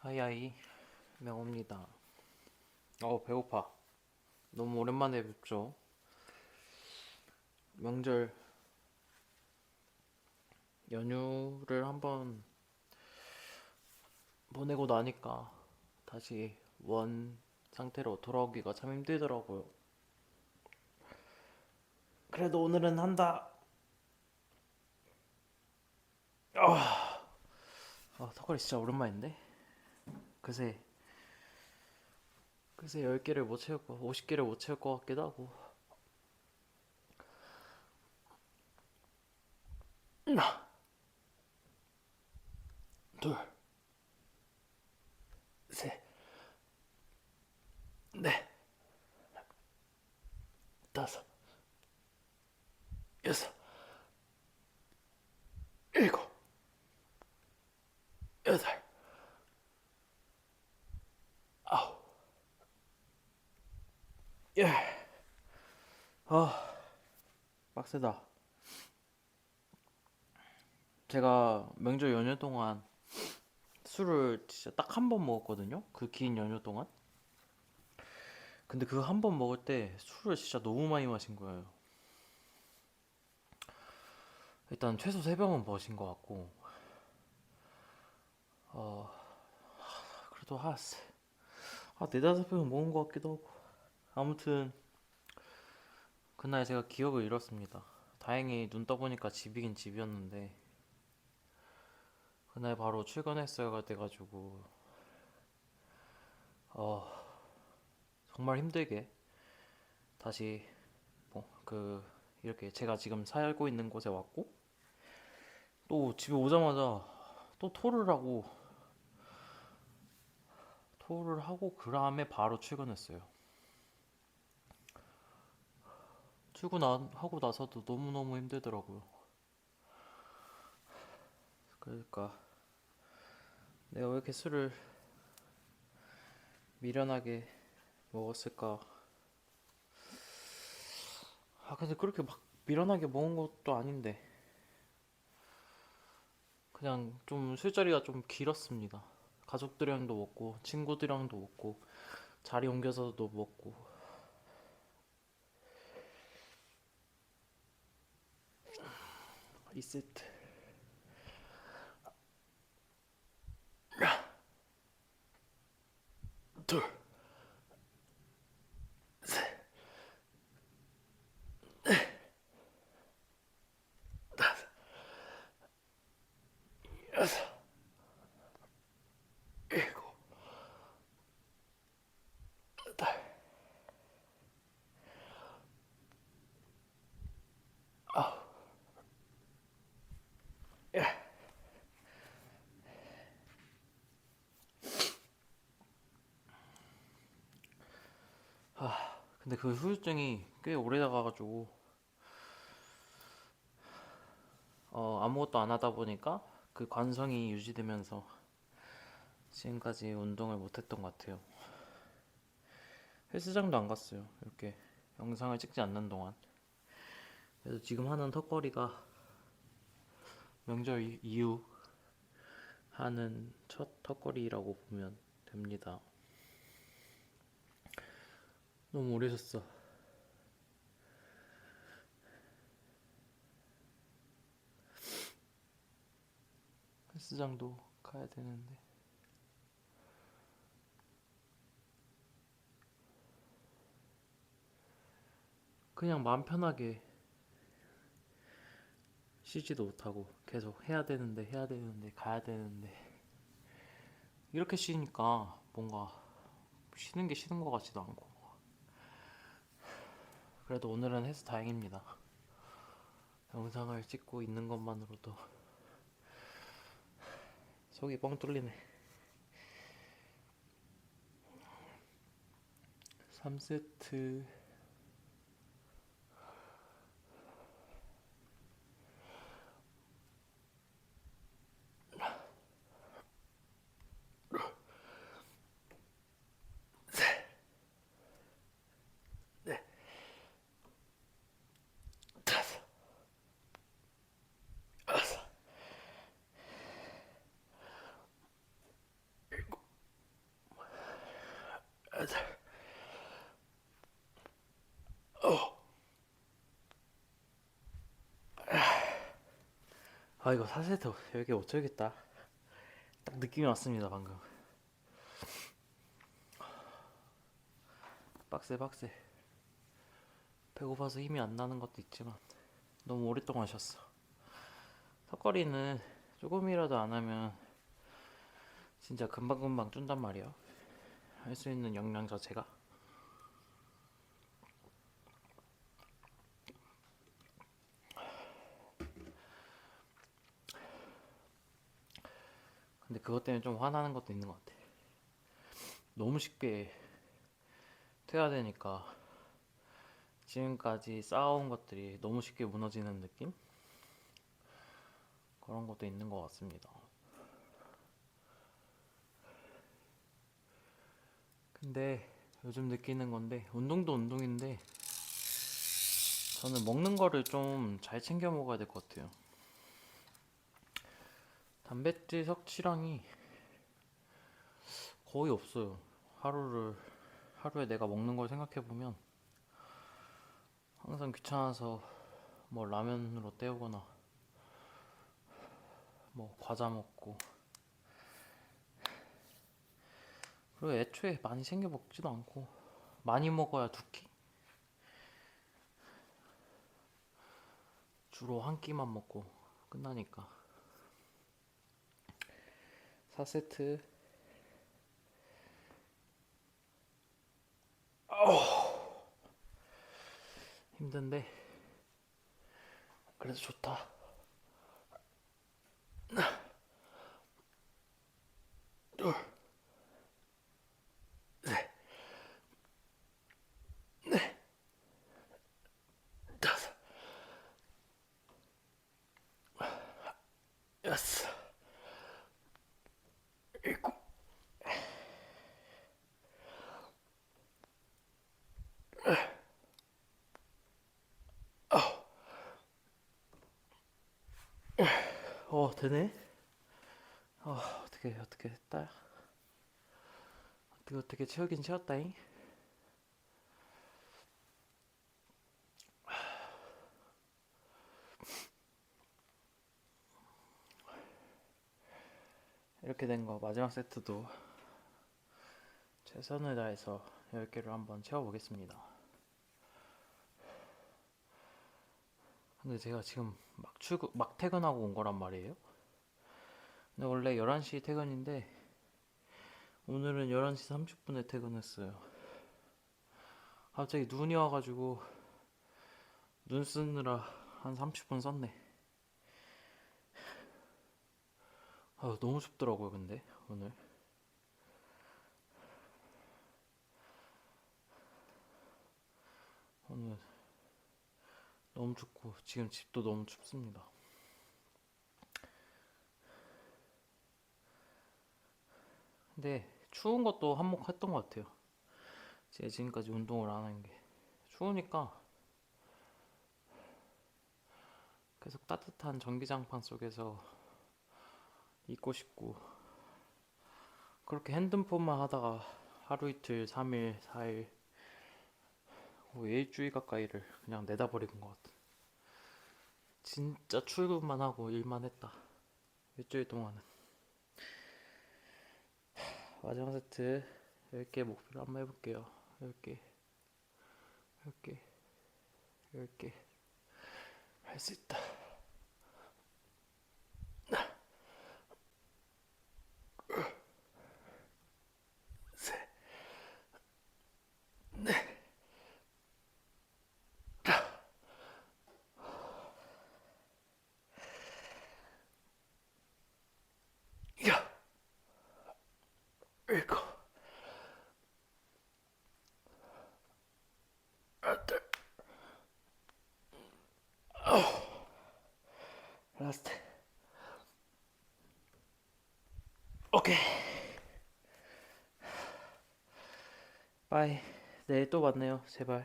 하이하이 명호입니다. 어 배고파. 너무 오랜만에 뵙죠. 명절 연휴를 한번 보내고 나니까 다시 원 상태로 돌아오기가 참 힘들더라고요. 그래도 오늘은 한다. 아, 아 턱걸이 진짜 오랜만인데. 그새 그새 10개를 못 채울 거 50개를 못 채울 것 같기도 하고. 하나 둘셋넷 다섯 여섯 일곱 여덟 아홉 예. 아, 빡세다. 제가 명절 연휴 동안 술을 진짜 딱 한 번 먹었거든요. 그 긴 연휴 동안. 근데 그 한 번 먹을 때 술을 진짜 너무 많이 마신 거예요. 일단 최소 세 병은 마신 것 같고, 어, 그래도 한, 아, 네다섯 병은 먹은 것 같기도 하고. 아무튼 그날 제가 기억을 잃었습니다. 다행히 눈 떠보니까 집이긴 집이었는데 그날 바로 출근했어야 돼가지고 어 정말 힘들게 다시 뭐 그 이렇게 제가 지금 살고 있는 곳에 왔고 또 집에 오자마자 또 토를 하고 토를 하고 그 다음에 바로 출근했어요. 출근하고 나서도 너무너무 힘들더라고요. 그러니까 내가 왜 이렇게 술을 미련하게 먹었을까? 아, 근데 그렇게 막 미련하게 먹은 것도 아닌데. 그냥 좀 술자리가 좀 길었습니다. 가족들이랑도 먹고, 친구들이랑도 먹고, 자리 옮겨서도 먹고. 2세트 둘 셋, 넷, 다섯, 여섯, 일곱, 여덟, 아홉, 예. 아, 근데 그 후유증이 꽤 오래 나가가지고, 어, 아무것도 안 하다 보니까 그 관성이 유지되면서 지금까지 운동을 못했던 것 같아요. 헬스장도 안 갔어요. 이렇게 영상을 찍지 않는 동안. 그래서 지금 하는 턱걸이가 명절 이- 이후 하는 첫 턱걸이라고 보면 됩니다. 너무 오래 셨어. 헬스장도 가야 되는데. 그냥 마음 편하게 쉬지도 못하고 계속 해야 되는데 해야 되는데 가야 되는데. 이렇게 쉬니까 뭔가 쉬는 게 쉬는 것 같지도 않고 그래도 오늘은 해서 다행입니다. 영상을 찍고 있는 것만으로도 속이 뻥 뚫리네. 3세트 아 이거 4세트 여기 못 쳐야겠다. 딱 느낌이 왔습니다 방금. 빡세 빡세. 배고파서 힘이 안 나는 것도 있지만 너무 오랫동안 쉬었어. 턱걸이는 조금이라도 안 하면 진짜 금방금방 준단 말이야. 할 수 있는 역량 자체가 근데 그것 때문에 좀 화나는 것도 있는 것 같아. 너무 쉽게 퇴화되니까 지금까지 쌓아온 것들이 너무 쉽게 무너지는 느낌? 그런 것도 있는 것 같습니다. 근데 요즘 느끼는 건데 운동도 운동인데 저는 먹는 거를 좀 잘 챙겨 먹어야 될 것 같아요. 단백질 섭취량이 거의 없어요. 하루를 하루에 내가 먹는 걸 생각해 보면 항상 귀찮아서 뭐 라면으로 때우거나 뭐 과자 먹고 그리고 애초에 많이 챙겨 먹지도 않고 많이 먹어야 두 끼. 주로 한 끼만 먹고 끝나니까. 4세트. 힘든데. 그래도 좋다. 둘 셋, 넷, 다섯, 여섯, 일곱, 어 되네. 어 어떻게 어떻게 했다. 어떻게 어떻게 채우긴 채웠다잉. 이렇게 된 거 마지막 세트도 최선을 다해서 10개를 한번 채워보겠습니다. 근데 제가 지금 막 출근, 막 퇴근하고 온 거란 말이에요. 근데 원래 11시 퇴근인데 오늘은 11시 30분에 퇴근했어요. 갑자기 눈이 와가지고 눈 쓰느라 한 30분 썼네. 아, 너무 춥더라고요, 근데 오늘. 오늘 너무 춥고 지금 집도 너무 춥습니다. 근데 추운 것도 한몫했던 것 같아요. 제가 지금까지 운동을 안한게 추우니까 계속 따뜻한 전기장판 속에서 있고 싶고 그렇게 핸드폰만 하다가 하루 이틀, 3일, 4일 뭐 일주일 가까이를 그냥 내다버린 것 같아. 진짜 출근만 하고 일만 했다. 일주일 동안은. 마지막 세트 10개 목표를 한번 해볼게요. 10개. 10개. 10개. 할 수 있다. 셋. 넷. 야. 일곱. 여덟. 아홉. 라스트. 오케이. 바이. 내일 또 만나요. 제발.